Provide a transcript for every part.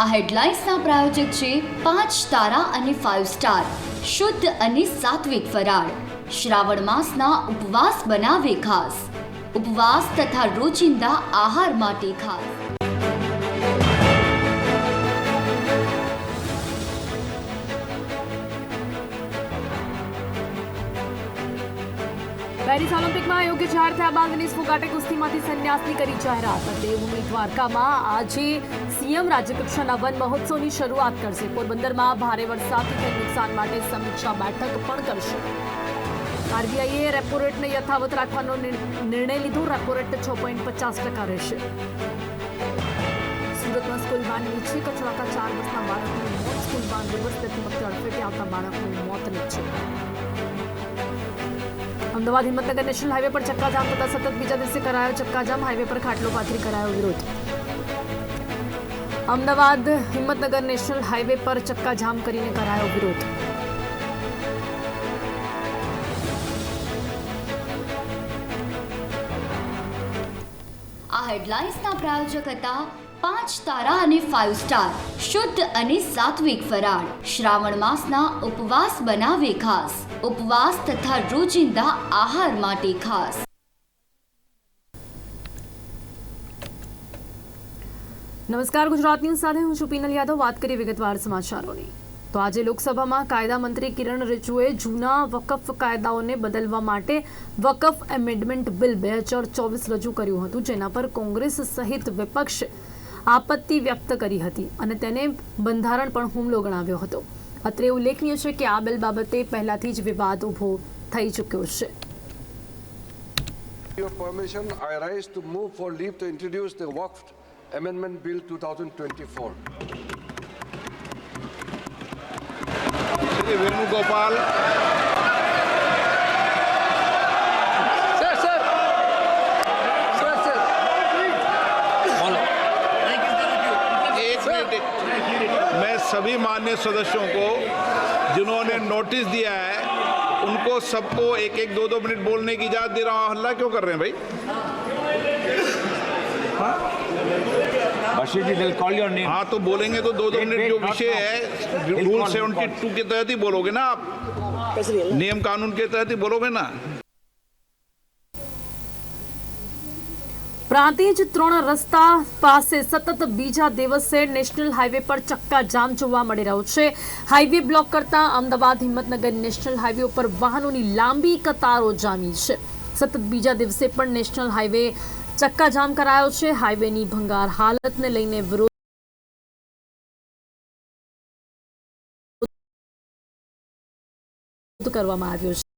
આ હેડલાઇન્સના પ્રાયોજક છે પાંચ તારા અને ફાઇવ સ્ટાર શુદ્ધ અને સાત્વિક ફરાળ. શ્રાવણ માસના ઉપવાસ બનાવે ખાસ. ઉપવાસ તથા રોજિંદા આહાર માટે ખાસ. પેરિસ ઓલિમ્પિકમાં યોગ્ય જાહેર થયા બાદ વિનેશ ફોગાટે કુસ્તીમાંથી સંન્યાસની કરી જાહેરાત. દેવભૂમિ દ્વારકામાં આજે સીએમ રાજ્યકક્ષાના વન મહોત્સવની શરૂઆત કરશે. પોરબંદરમાં ભારે વરસાદથી થયેલ નુકસાન માટે સમીક્ષા બેઠક પણ કરશે. આરબીઆઈએ રેપો રેટને યથાવત રાખવાનો નિર્ણય લીધો. રેપો રેટ છ પોઈન્ટ પચાસ ટકા રહેશે. સુરતમાં સ્કૂલ વાન નીચે. કચડાતા ચાર વર્ષના બાળકનું મોત. સ્કૂલ વાન રિવર્સ કરતી વખતે અડફેટે આવતા બાળકનું મોત નીપજ્યું અમદાવાદ હિંમતનગર નેશનલ હાઈવે પર ચક્કાજામ થતા સતત બીજા દિવસે કરાયો ચક્કાજામ, હાઈવે પર ખાટલો પાથરી કરાયો વિરોધ. અમદાવાદ હિંમતનગર નેશનલ હાઈવે પર ચક્કાજામ કરીને કરાયો વિરોધ. આ હેડલાઇન્સના પ્રાયોજક હતા પાંચ તારા અને ફાઇવ સ્ટાર શુદ્ધ અને સાત્વિક ફરાળ. શ્રાવણ માસના ઉપવાસ બનાવે ખાસ. ઉપવાસ તથા રોજિંદા આહાર માટે ખાસ. નમસ્કાર, ગુજરાત ન્યૂઝ સાથે હું છું પીનલ યાદવ. વાત કરી વિગતવાર સમાચારોની. તો આજે લોકસભામાં કાયદા મંત્રી કિરણ રિજુએ જૂના વકફ કાયદાઓને બદલવા માટે વકફ એમેન્ડમેન્ટ બિલ બે હજાર ચોવીસ રજૂ કર્યું હતું, જેના પર કોંગ્રેસ સહિત વિપક્ષ આપત્તિ વ્યક્ત કરી હતી અને તેને બંધારણ પણ હુમલો ગણાવ્યો હતો. અત્રે ઉલ્લેખનીય છે કે આ બિલ બાબતે પહેલાથી જ વિવાદ ઊભો થઈ ચૂક્યો છે Your permission, I rise to move for leave to introduce the Waqf Amendment Bill 2024. Shri Venugopal. सभी मान्य सदस्यों को जिन्होंने नोटिस दिया है उनको सबको एक एक दो दो मिनट बोलने की इजाज़त दे रहा हूँ। हल्ला क्यों कर रहे हैं भाई? ji, they'll call your name. हाँ तो बोलेंगे तो दो दो मिनट जो विषय है रूल सेवेंटी टू के तहत ही बोलोगे ना आप? नियम कानून के तहत ही बोलोगे ना? પ્રાંતિજ ત્રણ રસ્તા પાસે સતત બીજા દિવસે નેશનલ હાઈવે પર ચક્કાજામ જોવા મળી રહ્યો છે. હાઈવે બ્લોક કરતા અમદાવાદ હિંમતનગર નેશનલ હાઈવે ઉપર વાહનોની લાંબી કતારો જામી છે. સતત બીજા દિવસે પણ નેશનલ હાઈવે ચક્કાજામ કરાયો છે. હાઈવેની ભંગાર હાલતને લઈને વિરોધ કરવામાં આવ્યો છે.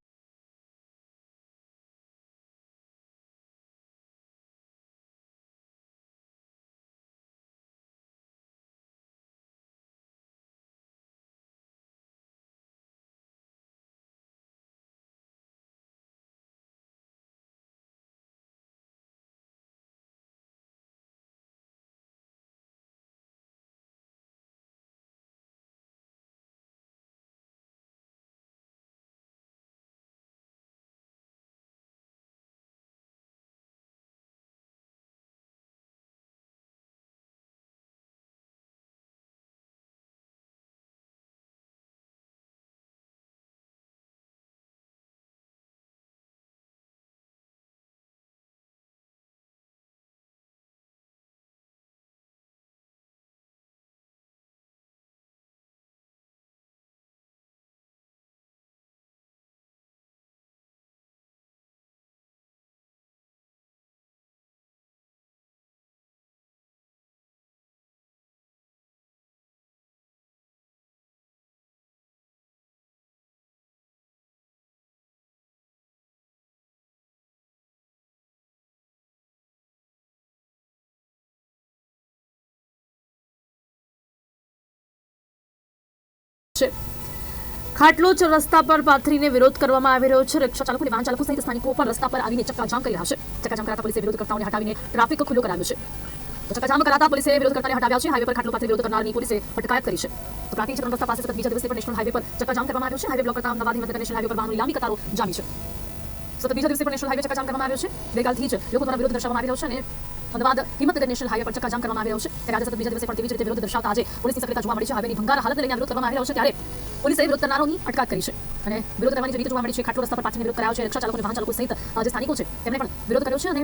ખાટલોચ રસ્તા પર પાથરીને વિરોધ કરવામાં આવી રહ્યો છે. રિક્ષા ચાલકો વાહન ચાલકો સહિત સ્થાનિકો પણ રસ્તા પર આવીને ચક્કાજામ કરી રહ્યા છે. ચક્કાજામ કરાતા પોલીસે વિરોધ કરતાઓને હટાવીને ટ્રાફિક ખુલ્લો કરાવ્યો છે. ચક્કાજામ કરાતા પોલીસે વિરોધ કરતાને હટાવ્યા છે. હાઈવે પર ખાટલો પાથરી વિરોધ કરનારની પોલીસે અટકાયત કરી છે. તો પ્રાંતિજ રસ્તા પાસે સતત બીજા દિવસે પણ નેશનલ હાઈવે પર ચક્કાજામ કરવામાં આવ્યો છે. હાઈવે બ્લોક કરતા અમદાવાદ, હિંમતનગર નેશનલ હાઈવે પર વાહનોની લાંબી કતારો જામી છે. સતત બીજા દિવસે પણ નેશનલ હાઈવે ચક્કાજામ કરવામાં આવ્યો છે. ગઈકાલથી જ લોકો દ્વારા વિરોધ દર્શાવવામાં આવી રહ્યો છે અને અમદાવાદ હિંમતનગર નેશનલ હાઈવે પર ચક્કાજામ કરવામાં આવી રહ્યો છે. ત્યારે આજે સતત બીજા દિવસે પણ તેવી જ રીતે વિરોધ દર્શાવતા આજે પોલીસની સક્રિયતા જોવા મળી છે. હાઈવેની ભંગાર હાલતને લઈને વિરોધ કરવામાં આવી રહ્યો છે. ત્યારે પોલીસે વિરોધ કરનારોની અટકાયત કરી છે. અને વિરોધ કરવાની જે રીતે જોવા મળી છે, ખાટલો રસ્તા પર પાછળ વિરોધ કરાયો છે. રિક્ષા ચાલકો વાહન ચાલકો સહિત જે સ્થાનિકો છે, તેમણે પણ વિરોધ કર્યો છે અને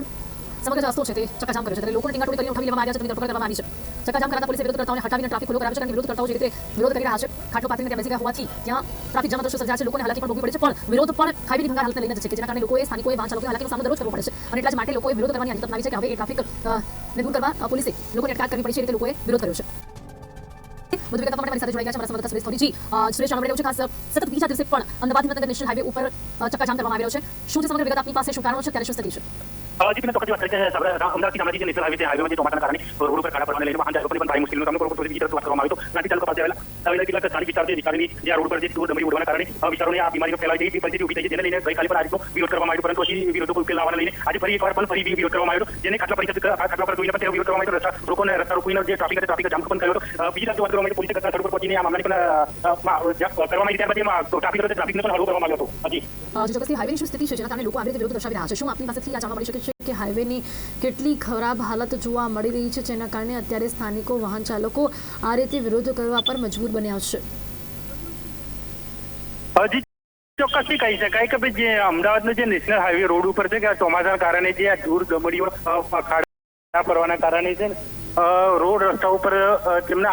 સમગ્ર રસ્તો છે તે ચક્કાજામ કર્યો છે. ત્યારે લોકોને ટીંગાટોળી કરીને ઉઠાવી લેવામાં આવ્યા છે. તેમની ધરપકડ કરવામાં આવી છે. ચક્કાજામ કરાતા પોલીસે વિરોધ કરતાઓને હટાવીને ટ્રાફિક ખુલ્લો કરાવ્યો છે કારણ વિરોધ કરતાઓ જે રીતે વિરોધ કરી રહ્યા છે, ખાટલો પાથરીને ત્યાં બેસી ગયા હોવાથી ત્યાં ટ્રાફિક જામ દ્રશ્યો સર્જાય છે. લોકોને હાલાકી પણ ભોગવી પડે છે. પણ વિરોધ પણ ખાઈ ભંગાર હાલતને લઈને કે જેના કારણે લોકોએ, સ્થાનિકોએ વાહન ચાલકોએ હાલાકીનો સામનો દરરોજ કરવો પડે છે. અને એટલા જ માટે લોકોએ વિરોધ કરવાની આદત અપનાવી છે કે હવે એ ટ્રાફિક ને દૂર કરવા પોલીસે લોકોને અટકાયત કરવી પડી છે. એ રીતે લોકોએ વિરોધ કર્યો છે. વધુ વિગત માટે મારી સાથે જોડાઈ ગયા છે. મારા સંવાદદાતા સુરેશ થોરીજી અ, સુરેશ જાણવા મળી છે ખાસ. સતત બીજા દિવસે પણ અમદાવાદ હિંમતનગર નેશનલ હાઈવે ઉપર ચક્કાજામ કરવામાં આવ્યો છે. શું છે સમગ્ર વિગત? આપની પાસે શું કારણો છે? ત્યારે શું સ્થિતિ છે? આ બીમારીનો ફેલાય છે પરિસ્થિતિ વિરોધ કરવામાં આવ્યો પરંતુ હજી વિરોધો કરવામાં આવ્યો જેને ખાટલા આ ખાટલા પર જોઈને પણ વિરોધ કરવામાં આવ્યો રસ્તા પણ કર્યો પોલીસે ઘટના સ્થળ પર પહોંચીને આ મામલાની પણ કરવામાં આવી ત્યારબાદ એમાં ટ્રાફિક હતો ટ્રાફિકને પણ હળવો કરવામાં આવ્યો હતો. હજી. ચોક્કસથી હાઈવેની શું સ્થિતિ છે જેના કારણે લોકો આવી રીતે વિરોધ દર્શાવી રહ્યા છે? શું આપની પાસેથી આ જાણવા મળી શકે છે કે હાઈવેની કેટલી ખરાબ હાલત જોવા મળી રહી છે જેના કારણે અત્યારે સ્થાનિકો વાહન ચાલકો આ રીતે વિરોધ કરવા પર મજબૂર બન્યા છે? હજી ચોક્કસથી કહી શકાય કે ભાઈ જે અમદાવાદનો જે નેશનલ હાઈવે રોડ ઉપર છે કે આ ચોમાસાના કારણે જે આ ધૂળ ફરવાના ખાડા પડવાના કારણે છે ને, રોડ રસ્તા ઉપર તેમના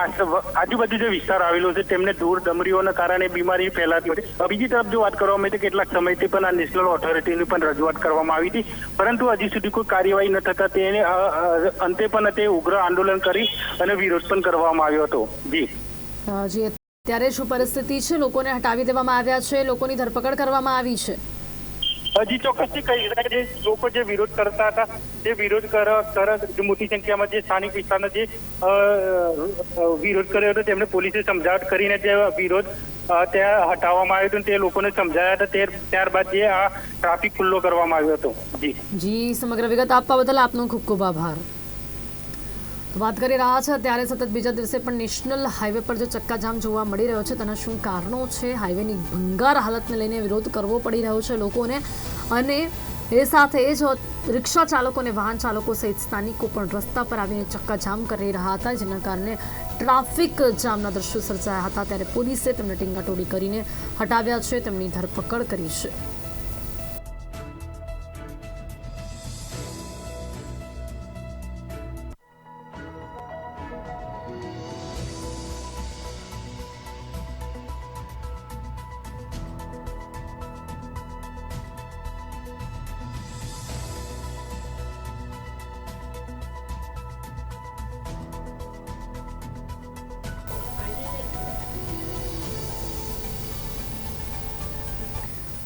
આજુબાજુ જે વિસ્તાર આવેલો છે તેમને ધૂળ ડમરીઓના કારણે બીમારી ફેલાતી હતી બીજી તરફ જો વાત કરવામાં આવે તો કેટલાક સમયથી પણ આ નેશનલ ઓથોરિટીની પણ રજૂઆત કરવામાં આવી હતી. પરંતુ હજી સુધી કોઈ કાર્યવાહી ન થતા તેને અંતે પણ તે ઉગ્ર આંદોલન કરી અને વિરોધ પણ કરવામાં આવ્યો હતો. જી. અ, અત્યારે શું પરિસ્થિતિ છે? લોકોને હટાવી દેવામાં આવ્યા છે? લોકોની ધરપકડ કરવામાં આવી છે? હજી ચોક્કસથી કહી શકાય જે લોકો જે વિરોધ કરતા હતા તે વિરોધ કર મોટી સંખ્યામાં જે સ્થાનિક વિસ્તારના જે વિરોધ કર્યો હતો, તેમને પોલીસે સમજાવટ કરીને તે વિરોધ ત્યાં હટાવવામાં આવ્યો હતો તે લોકોને સમજાયા હતા, તે ત્યારબાદ જે આ ટ્રાફિક ખુલ્લો કરવામાં આવ્યો હતો. જી. જી, સમગ્ર વિગત આપવા બદલ આપનો ખૂબ ખૂબ આભાર. વાત કરી રહ્યા છે, ત્યારે સતત બીજા દિવસે પણ નેશનલ હાઈવે પર જે ચક્કાજામ જોવા મળી રહ્યો છે, તેના શું કારણો છે? હાઈવેની ભંગાર હાલતને લઈને વિરોધ કરવો પડી રહ્યો છે લોકોને અને એ સાથે જ રિક્ષા ચાલકો અને વાહન ચાલકો સહિત સ્થાનિકો પણ રસ્તા પર આવીને ચક્કાજામ કરી રહ્યા હતા, જેના કારણે ટ્રાફિક જામના દ્રશ્યો સર્જાયા હતા. ત્યારે પોલીસે તેમને ટીંગાટોડી કરીને હટાવ્યા છે, તેમની ધરપકડ કરી છે.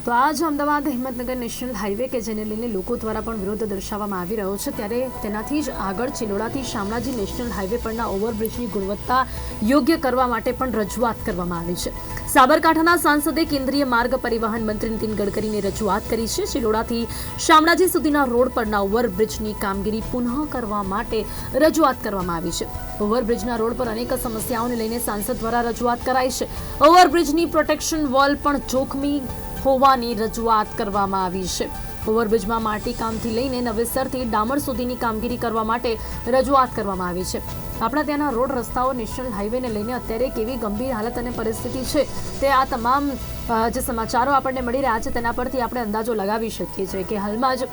તો આજ અમદાવાદ હિંમતનગર નેશનલ હાઈવે કે જેને લઈને લોકો દ્વારા પણ વિરોધ દર્શાવવામાં આવી રહ્યો છે, ત્યારે તેનાથી જ આગળ ચિલોડાથી શામળાજી નેશનલ હાઈવે પરના ઓવરબ્રિજની ગુણવત્તા યોગ્ય કરવા માટે પણ રજૂઆત કરવામાં આવી છે. સાબરકાંઠાના સાંસદે કેન્દ્રીય માર્ગ પરિવહન મંત્રી નીતિન ગડકરીને રજૂઆત કરી છે, ચિલોડાથી શામળાજી સુધીના રોડ પરના ઓવરબ્રિજની કામગીરી પુનઃ કરવા માટે રજૂઆત કરવામાં આવી છે. ઓવરબ્રિજના રોડ પર અનેક સમસ્યાઓને લઈને સાંસદ દ્વારા રજૂઆત કરાઈ છે. ઓવરબ્રિજની પ્રોટેક્શન વોલ પણ જોખમી હોવાની રજૂઆત કરવામાં આવી છે. ઓવરબ્રિજમાં માટી કામથી લઈને નવેસરથી ડામર સુધીની કામગીરી કરવા માટે રજૂઆત કરવામાં આવી છે. આપણા ત્યાંના રોડ રસ્તાઓ નેશનલ હાઈવેને લઈને અત્યારે કેવી ગંભીર હાલત અને પરિસ્થિતિ છે તે આ તમામ જે સમાચારો આપણને મળી રહ્યા છે તેના પરથી આપણે અંદાજો લગાવી શકીએ છીએ કે હાલમાં જ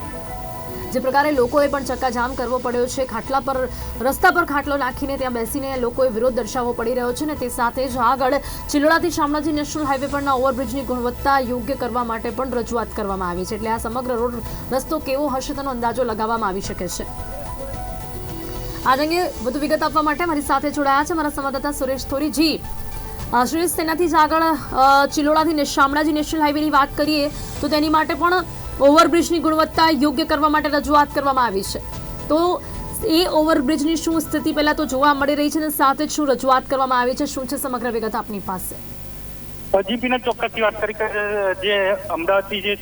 જે પ્રકારે લોકોએ પણ ચક્કાજામ કરવો પડ્યો છે. ખાટલા પર, રસ્તા પર ખાટલો નાખીને ત્યાં બેસીને લોકોએ વિરોધ દર્શાવવો પડી રહ્યો છે ને તે સાથે જ આગળ ચિલોડાથી શામળાજી નેશનલ હાઈવે પરના ઓવરબ્રિજની ગુણવત્તા યોગ્ય કરવા માટે પણ રજૂઆત કરવામાં આવી છે. એટલે આ સમગ્ર રોડ રસ્તો કેવો હશે તેનો અંદાજો લગાવવામાં આવી શકે છે. આજ અંગે વધુ વિગત આપવા માટે મારી સાથે જોડાયા છે મારા સંવાદદાતા સુરેશ થોરીજી. સુરેશ, તેનાથી જ આગળ ચિલોડાથી શામળાજી નેશનલ હાઈવેની વાત કરીએ તો તેની માટે પણ ઓવરબ્રિજની ગુણવત્તા યોગ્ય કરવા માટે રજૂઆત કરવામાં આવી છે. તો એ ઓવરબ્રિજની શું સ્થિતિ પહેલા તો જોવા મળી રહી છે અને સાથે જ શું રજૂઆત કરવામાં આવી છે? શું છે સમગ્ર વિગત આપની પાસે? જીપીના ચોક્કસથી વાત કરી જે અમદાવાદથી જે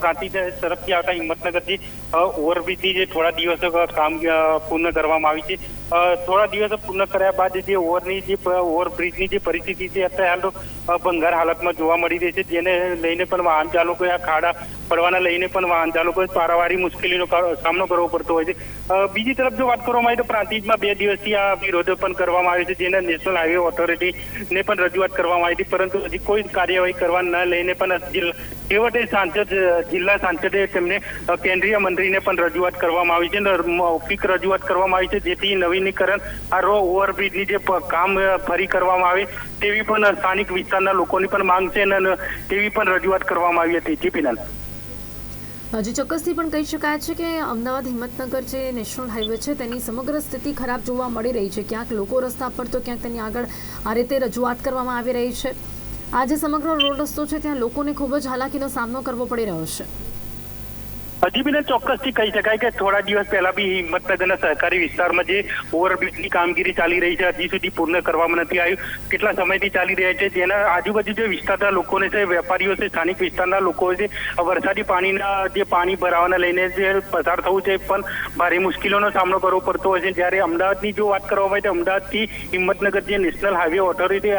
પ્રાંતિ તરફથી આવતા હિંમતનગરથી ઓવરબ્રિજની જે થોડા દિવસો કામ પૂર્ણ કરવામાં આવી છે. થોડા દિવસો પૂર્ણ કર્યા બાદ જે ઓવરની જે ઓવરબ્રિજની જે પરિસ્થિતિ છે, અત્યારે હાલ ભંગાર હાલતમાં જોવા મળી રહી છે. જેને લઈને પણ વાહન ચાલકોએ આ ખાડા પડવાના લઈને પણ વાહન ચાલકોએ પારાવારી મુશ્કેલીનો સામનો કરવો પડતો હોય છે. બીજી તરફ જો વાત કરવામાં આવે તો પ્રાંતિજમાં બે દિવસથી આ વિરોધ પણ કરવામાં આવ્યો છે, જેને નેશનલ હાઈવે ઓથોરિટીને પણ રજૂઆત કરવામાં આવી હતી. પરંતુ હજી કોઈ કાર્યવાહી કરવા ન લઈને પણ છેવટે સાંસદ, જિલ્લા સાંસદે તેમને કેન્દ્રીય મંત્રીને પણ રજૂઆત કરવામાં આવી છે. મૌખિક રજૂઆત કરવામાં આવી છે, જેથી નવીનીકરણ, આ રો ઓવરબ્રિજની જે કામ ફરી કરવામાં આવે, તેવી પણ સ્થાનિક વિસ્તારના લોકોની પણ માંગ છે અને તેવી પણ રજૂઆત કરવામાં આવી હતી. જીપીનલ હજી ચોક્કસથી પણ કહી શકાય છે કે અમદાવાદ હિંમતનગર જે નેશનલ હાઈવે છે, તેની સમગ્ર સ્થિતિ ખરાબ જોવા મળી રહી છે. ક્યાંક લોકો રસ્તા પર તો ક્યાંક તેની આગળ આ રીતે રજૂઆત કરવામાં આવી રહી છે. આ જે સમગ્ર રોડ રસ્તો છે, ત્યાં લોકોને ખૂબ જ હાલાકીનો સામનો કરવો પડી રહ્યો છે. હજી બી ચોક્કસથી કહી શકાય કે થોડા દિવસ પહેલા બી હિંમતનગરના સહકારી વિસ્તારમાં જે ઓવરબ્રિજની કામગીરી ચાલી રહી છે, હજી સુધી પૂર્ણ કરવામાં નથી આવ્યું. કેટલા સમયથી ચાલી રહ્યા છે જેના આજુબાજુ જે વિસ્તારના લોકોને છે, વેપારીઓ છે, સ્થાનિક વિસ્તારના લોકો છે, વરસાદી પાણીના જે પાણી ભરાવાના લઈને જે પસાર થવું છે પણ ભારે મુશ્કેલીઓનો સામનો કરવો પડતો હોય છે. જ્યારે અમદાવાદની જો વાત કરવામાં આવે તો અમદાવાદથી હિંમતનગર જે નેશનલ હાઈવે ઓથોરિટી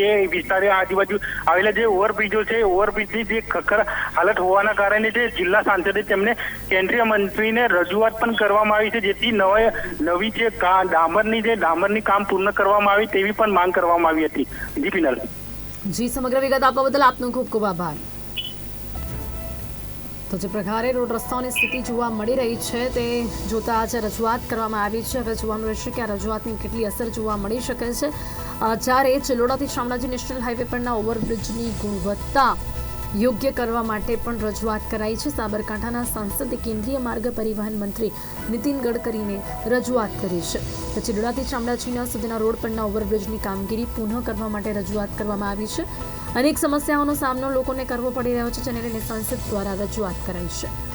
જે વિસ્તારે આજુબાજુ આવેલા જે ઓવરબ્રિજો છે ઓવરબ્રિજની જે ખખર હાલત હોવાના કારણે જે જિલ્લા સાંસદે તેમને કેન્દ્રીય મંત્રીને રજૂઆત પણ કરવામાં આવી છે, જેથી નવા નવી જે ડામરની જે, ડામરની કામ પૂર્ણ કરવામાં આવી તેવી પણ માંગ કરવામાં આવી હતી. જી, પિનલ. જી, સમગ્ર વિગત આપવા બદલ આપનો ખૂબ ખૂબ આભાર. તો જે પ્રકારે રોડ રસ્તાઓની સ્થિતિ જોવા મળી રહી છે, તે જોતા આજે રજૂઆત કરવામાં આવી છે. હવે જોવાનું રહેશે કે આ રજૂઆતની કેટલી અસર જોવા મળી શકે છે. જ્યારે ચિલોડાથી શામળાજી નેશનલ હાઈવે પરના ઓવરબ્રિજની ગુણવત્તા યોગ્ય કરવા માટે પણ રજૂઆત કરાઈ છે. સાબરકાંઠાના સાંસદે કેન્દ્રીય માર્ગ પરિવહન મંત્રી નીતિન ગડકરીને રજૂઆત કરી છે. પછી ડોડાથી શામળાજીના સુધીના રોડ પરના ઓવરબ્રિજની કામગીરી પુનઃ કરવા માટે રજૂઆત કરવામાં આવી છે. અનેક સમસ્યાઓનો સામનો લોકોને કરવો પડી રહ્યો છે, જેને લઈને સંસદ દ્વારા રજૂઆત કરાઈ છે.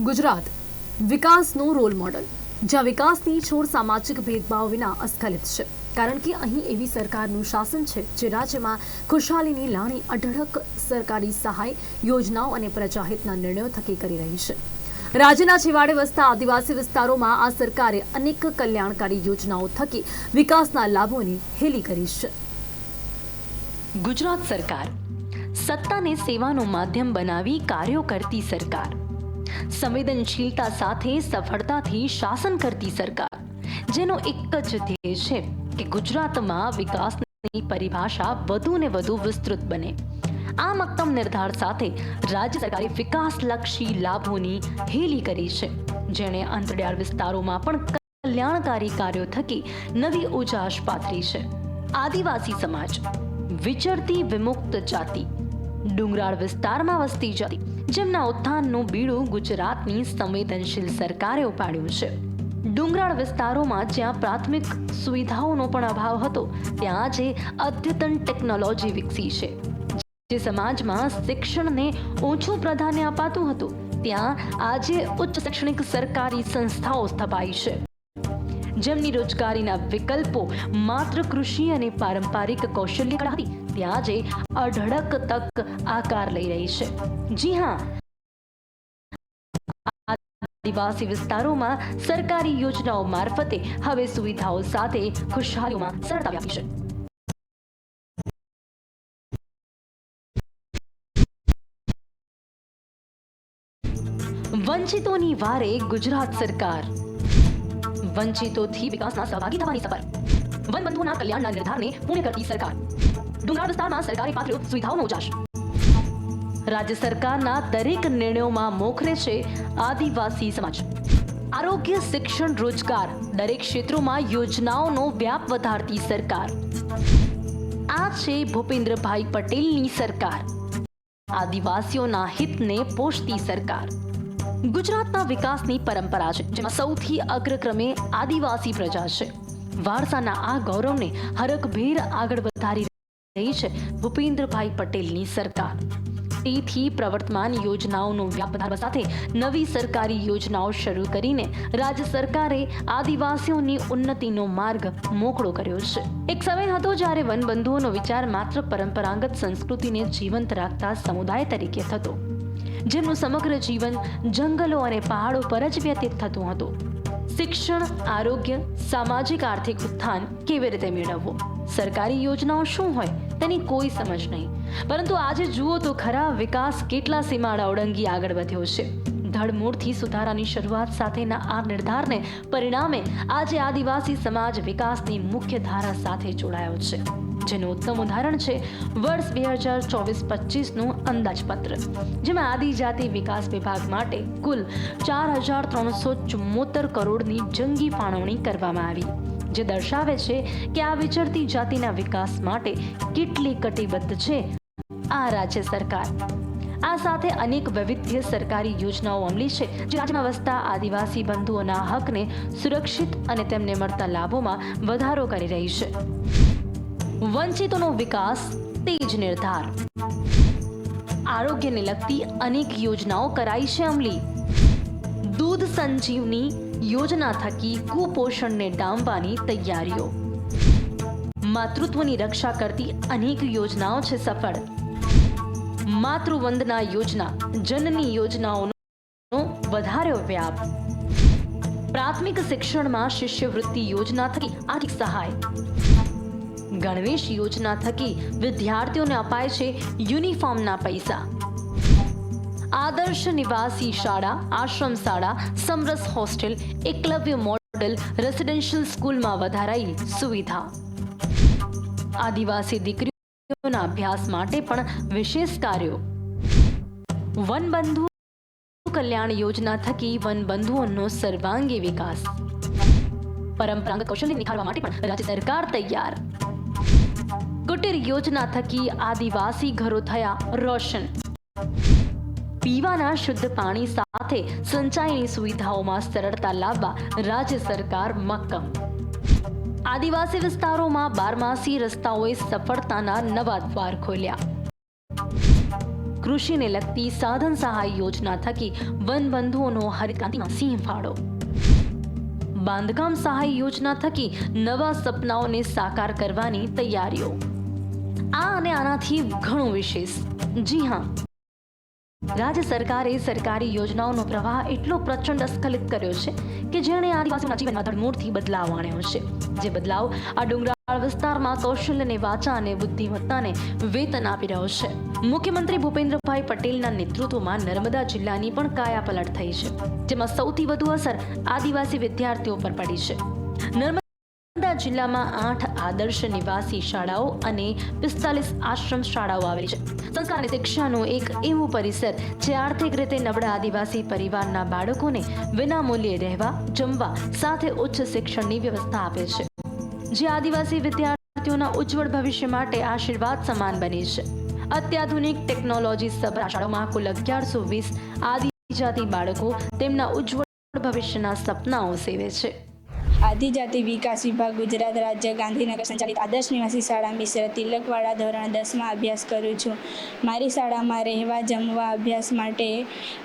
ગુજરાત. વિકાસનું રોલ મોડલ, જ્યાં વિકાસની છોડ સામાજિક ભેદભાવ વિના અસ્ખલિત છે. કારણ કે અહીં એવી સરકારનું શાસન છે, જે રાજ્યમાં ખુશહાલીની લાણી અઢળક સરકારી સહાય, યોજનાઓ અને પ્રજાહિતના નિર્ણયો થકી કરી રહી છે. રાજ્યના છેવાડે વસતા આદિવાસી વિસ્તારોમાં આ સરકારે અનેક કલ્યાણકારી યોજનાઓ થકી વિકાસના લાભોની હેલી કરી છે. ગુજરાત સરકાર સત્તાને સેવાનું માધ્યમ બનાવી કાર્યો કરતી સરકાર. સંવેદનશીલતા સાથે સફળતાથી શાસન કરતી સરકાર, જેનો એક જ ધ્યેય છે કે ગુજરાતમાં વિકાસની પરિભાષા વધુ ને વધુ વિસ્તૃત બને. આ મક્કમ નિર્ધાર સાથે રાજ્ય સરકારે વિકાસલક્ષી લાભોની હેલી કરી છે. જેણે અંતરિયાળ વિસ્તારોમાં પણ કલ્યાણકારી કાર્યો થકી નવી ઉજાશ પાથરી છે. આદિવાસી સમાજ, વિચરતી વિમુક્ત જાતિ, ડુંગરાળ વિસ્તારમાં વસતી જાતિ જેમના ઉત્થાનનું બીડું ગુજરાતની સંવેદનશીલ સરકારે ઉપાડ્યું છે. ડુંગરાળ વિસ્તારોમાં જ્યાં પ્રાથમિક સુવિધાઓનો પણ અભાવ હતો, ત્યાં આજે અદ્યતન ટેકનોલોજી વિકસી છે. જે સમાજમાં શિક્ષણને ઓછું પ્રાધાન્ય અપાતું હતું, ત્યાં આજે ઉચ્ચ શૈક્ષણિક સરકારી સંસ્થાઓ સ્થપાઈ છે. જેમની રોજગારીના વિકલ્પો માત્ર કૃષિ અને પારંપરિક કૌશલ્ય કળા હતી આજે અઢળક તક આકાર લઈ રહી છે. જી હા. આદિવાસી વિસ્તારોમાં સરકારી યોજનાઓ મારફતે હવે સુવિધાઓ સાથે ખુશહાલીમાં સરળતા વ્યાપી છે. વંચિતોની વારે ગુજરાત સરકાર વંચિતોથી વિકાસના સહભાગી થવાની સફર વનબંધુઓના કલ્યાણના નિર્ધારને પૂર્ણ કરતી સરકાર ડુંગરાળ વિસ્તારમાં સરકારી પાત્ર સુવિધાઓનો ઉજાશ રાજ્ય સરકારના દરેક નિર્ણયોમાં મોખરે છે આદિવાસી સમાજ આરોગ્ય શિક્ષણ રોજગાર દરેક ક્ષેત્રોમાં યોજનાઓનો વ્યાપ વધારતી સરકાર આ છે ભૂપેન્દ્રભાઈ પટેલની સરકાર આદિવાસીઓના હિતને પોષતી સરકાર ગુજરાતના વિકાસની પરંપરા છે, જેમાં સૌથી અગ્રક્રમે આદિવાસી પ્રજા છે. વારસાના આ ગૌરવને હરકભેર આગળ વધારી રહી છે ભૂપેન્દ્રભાઈ પટેલની સરકાર. તેથી પ્રવર્તમાન યોજનાઓનો વ્યાપ સાથે નવી સરકારી યોજનાઓ શરૂ કરીને રાજ્ય સરકારે આદિવાસીઓની ઉન્નતિનો માર્ગ મોકળો કર્યો છે. એક સમય હતો જ્યારે વનબંધુઓનો વિચાર માત્ર પરંપરાગત સંસ્કૃતિને જીવંત રાખતા સમુદાય તરીકે થતો. જેમનું સમગ્ર જીવન જંગલો અને પહાડો પર જ વ્યતીત થતું હતું. શિક્ષણ, આરોગ્ય, સામાજિક આર્થિક ઉત્થાન કેવી રીતે મેળવવું? સરકારી યોજનાઓ શું હોય તેની કોઈ સમજ નહીં. પરંતુ આજે જુઓ તો ખરા વિકાસ કેટલા સીમાડા ઓળંગી આગળ વધ્યો છે. ધડમૂળથી સુધારાની શરૂઆત સાથેના આ નિર્ધારને પરિણામે આજે આદિવાસી સમાજ વિકાસની મુખ્ય ધારા સાથે જોડાયો છે. જેનું ઉત્તમ ઉદાહરણ છે વર્ષ બે હજાર ચોવીસ પચીસનું અંદાજપત્ર, જેમાં આદિજાતિ વિકાસ વિભાગ માટે કુલ ચાર હજાર ત્રણસો ચુમ્મોતેર કરોડની જંગી ફાળવણી કરવામાં આવી, જે દર્શાવે છે કે આ વિચરતી જાતિના વિકાસ માટે કેટલી કટિબદ્ધ છે આ રાજ્ય સરકાર. આ સાથે અનેક વૈવિધ્ય સરકારી યોજનાઓ અમલી છે, જે રાજ્યમાં વસતા આદિવાસી બંધુઓના હકને સુરક્ષિત અને તેમને મળતા લાભોમાં વધારો કરી રહી છે. વંચિતોનો વિકાસ તેજ નિર્ધાર. આરોગ્યને લગતી અનેક યોજનાઓ કરાઈ છે અમલી. દૂધ સંજીવની યોજના થકી કુપોષણને ડામવાની તૈયારીઓ. માતૃત્વની રક્ષા કરતી અનેક યોજનાઓ છે સફળ. માતૃવંદના યોજના, જનની યોજનાઓનો વધાર્યો વ્યાપ. પ્રાથમિક શિક્ષણમાં શિષ્યવૃત્તિ યોજના થકી આર્થિક સહાય. ગણવેશ યોજના થકી વિદ્યાર્થીઓને અપાય છે યુનિફોર્મના પૈસા. આદર્શ નિવાસી શાળા, આશ્રમ શાળા, Samras hostel, Eklavya model, residential સ્કૂલમાં વધારાઈ સુવિધા. આદિવાસી દીકરીઓના અભ્યાસ માટે પણ વિશેષ કાર્યો. વનબંધુ કલ્યાણ યોજના થકી વનબંધુઓનો સર્વાંગી વિકાસ. પરંપરાગત કૌશલ્ય નિખારવા માટે પણ રાજ્ય સરકાર તૈયાર. કુટીર યોજના થકી આદિવાસી ઘરો થયા રોશન. પીવાના શુદ્ધ પાણી સાથે સિંચાઈની સુવિધાઓમાં સરળતા લાવવા રાજ્ય સરકાર મક્કમ. આદિવાસી વિસ્તારોમાં બારમાસી રસ્તાઓએ સફળતાના નવા દ્વાર ખોલ્યા. કૃષિને લગતી સાધન સહાય યોજના થકી વનબંધુઓનો હરિતક્રાંતિમાં સિંહ ફાળો બાંધકામ સહાય યોજના થકી નવા સપનાઓને સાકાર કરવાની તૈયારીઓ. આ અને આનાથી ઘણું વિશેષ. જી હા. રાજ્ય સરકારે સરકારી યોજનાઓનો પ્રવાહ એટલો પ્રચંડ અસ્ખલિત કર્યો છે કે જેણે આદિવાસીઓના જીવનમાં ધડમૂળથી બદલાવ આણ્યો છે. જે બદલાવ આ ડુંગરાળ વિસ્તારમાં કૌશલ્યને, વાચા અને બુદ્ધિમત્તાને વેતન આપી રહ્યો છે. મુખ્યમંત્રી ભૂપેન્દ્રભાઈ પટેલના નેતૃત્વમાં નર્મદા જિલ્લાની પણ કાયાપલટ થઈ છે, જેમાં સૌથી વધુ અસર આદિવાસી વિદ્યાર્થીઓ પર પડી છે. નર્મદા જિલ્લામાં આઠ આદર્શ નિવાસી શાળાઓ અને પિસ્તાલીસ આશ્રમ શાળાઓ આવેલી છે. સંસ્કાર અને શિક્ષાનું એક એવું પરિસર જે આર્થિક રીતે નબળા આદિવાસી પરિવારના બાળકોને વિનામૂલ્યે રહેવા, જમવા સાથે ઉચ્ચ શિક્ષણની વ્યવસ્થા આપે છે. જે આદિવાસી વિદ્યાર્થીઓના ઉજ્જવળ ભવિષ્ય માટે આશીર્વાદ સમાન બની છે. અત્યાધુનિક ટેકનોલોજી સભર શાળાઓમાં કુલ અગિયારસો વીસ આદિજાતિ બાળકો તેમના ઉજ્જવળ ભવિષ્યના સપનાઓ સેવે છે. આદિજાતિ વિકાસ વિભાગ, ગુજરાત રાજ્ય ગાંધીનગર સંચાલિત આદર્શ નિવાસી શાળા મિશ્ર તિલકવાડા ધોરણ દસમાં અભ્યાસ કરું છું. મારી શાળામાં રહેવા જમવા અભ્યાસ માટે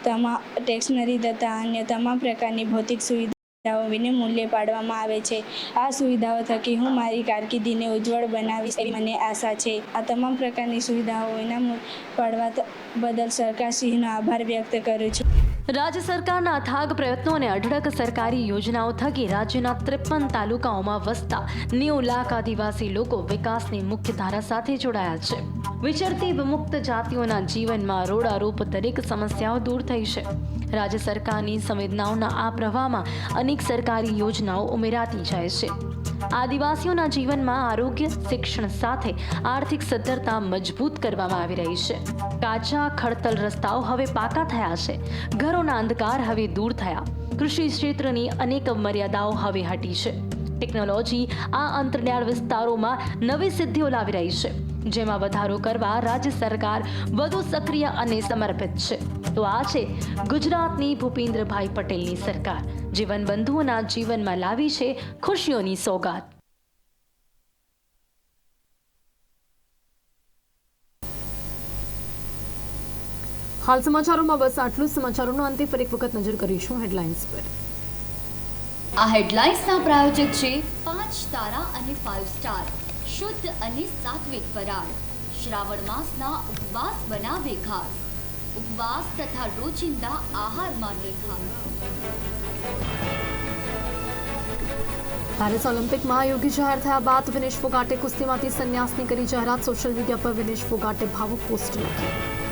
તમામ ટેક્સનરી તથા અન્ય તમામ પ્રકારની ભૌતિક સુવિધાઓ વિનામૂલ્યે પાડવામાં આવે છે. આ સુવિધાઓ થકી હું મારી કારકિર્દીને ઉજ્જવળ બનાવીશ એવી મને આશા છે. આ તમામ પ્રકારની સુવિધાઓ વિનામૂલ્ય પાડવા બદલ સરકારશ્રીનો આભાર વ્યક્ત કરું છું. રાજ્ય સરકારના અથાગ પ્રયત્નો અને અઢળક સરકારી યોજનાઓ થકી રાજ્યના ત્રેપન તાલુકાઓમાં વસતા નેવું લાખ આદિવાસી લોકો વિકાસની મુખ્ય ધારા સાથે જોડાયા છે. વિચરતી વિમુક્ત જાતિઓના જીવનમાં રોડારૂપ દરેક સમસ્યાઓ દૂર થઈ છે. રાજ્ય સરકારની સંવેદનાઓના આ પ્રવાહમાં અનેક સરકારી યોજનાઓ ઉમેરાતી જાય છે. આદિવાસીઓના જીવનમાં આરોગ્ય, શિક્ષણ સાથે આર્થિક સદ્ધરતા મજબૂત કરવામાં આવી રહી છે. કાચા, ખડતલ રસ્તાઓ હવે પાકા થયા છે. ઘરોના અંધકાર હવે દૂર થયા. કૃષિ ક્ષેત્રની અનેક મર્યાદાઓ હવે હટી છે. ટેકનોલોજી આ અંતરિયાળ વિસ્તારોમાં નવી સિદ્ધિઓ લાવી રહી છે, જેમાં વધારો કરવા રાજ્ય સરકાર વધુ સક્રિય અને સમર્પિત છે. તો આ છે ગુજરાતની ભૂપેન્દ્રભાઈ પટેલની સરકાર. જીવન બંધુઓના જીવનમાં લાવી છે ખુશીઓની સોગાત. હાલ સમાચારોમાં બસ આટલું સમાચારોનો અંતે ફરી એક વખત નજર કરીશું હેડલાઇન્સ પર. આ હેડલાઇન્સના પ્રાયોજક છે પાંચ તારા અને ફાઇવ સ્ટાર શુદ્ધ અને સાત્વિક ફરાળ. શ્રાવણ માસના ઉપવાસ બનાવે ખાસ ઉપવાસ તથા રોજિંદા આહારમાં માટે પેરિસ ઓલિમ્પિકમાં યોગી જાહેર થયા બાદ વિનેશ ફોગાટે કુસ્તીમાંથી સંન્યાસની કરી જાહેરાત. સોશિયલ મીડિયા પર વિનેશ ફોગાટે ભાવુક પોસ્ટ લખી.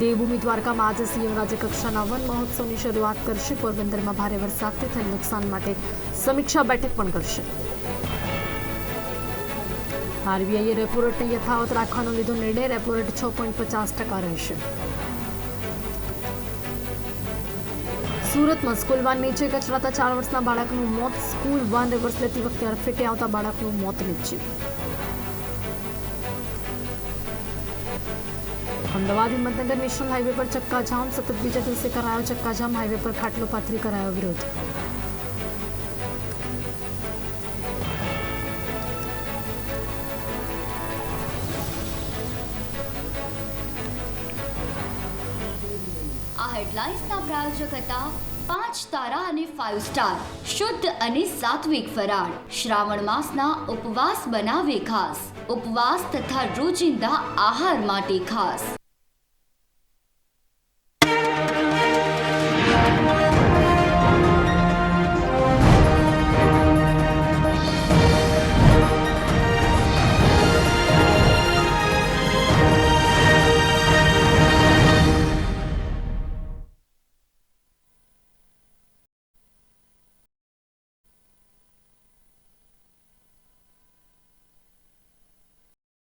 દેવભૂમિ દ્વારકામાં આજે સીએમ રાજ્યકક્ષાના વન મહોત્સવની શરૂઆત કરશે. પોરબંદરમાં ભારે વરસાદથી થયેલ નુકસાન માટે સમીક્ષા બેઠક પણ કરશે. આરબીઆઈએ રેપો રેટને યથાવત રાખવાનો લીધો નિર્ણય. રેપો રેટ છ પોઈન્ટ પચાસ ટકા રહેશે. સુરતમાં સ્કૂલ વાન નીચે કચરાતા ચાર વર્ષના બાળકનું મોત. સ્કૂલ વાન રિવર્સ લેતી વખતે અડફેટે આવતા બાળકનું મોત નીપજ્યું. અમદાવાદ હિંમતનગર નેશનલ હાઈવે પર ચક્કાજામ, સતત બીજા દિવસે કરાયો ચક્કાજામ, હાઈવે પર ખાટલો પાથરી કરાયો વિરોધ. આ હેડલાઇન્સના પ્રાયોજક હતા પાંચ તારા અને ફાઇવ સ્ટાર શુદ્ધ અને સાત્વિક ફરાળ. શ્રાવણ માસના ઉપવાસ બનાવે ખાસ. ઉપવાસ તથા રોજિંદા આહાર માટે ખાસ.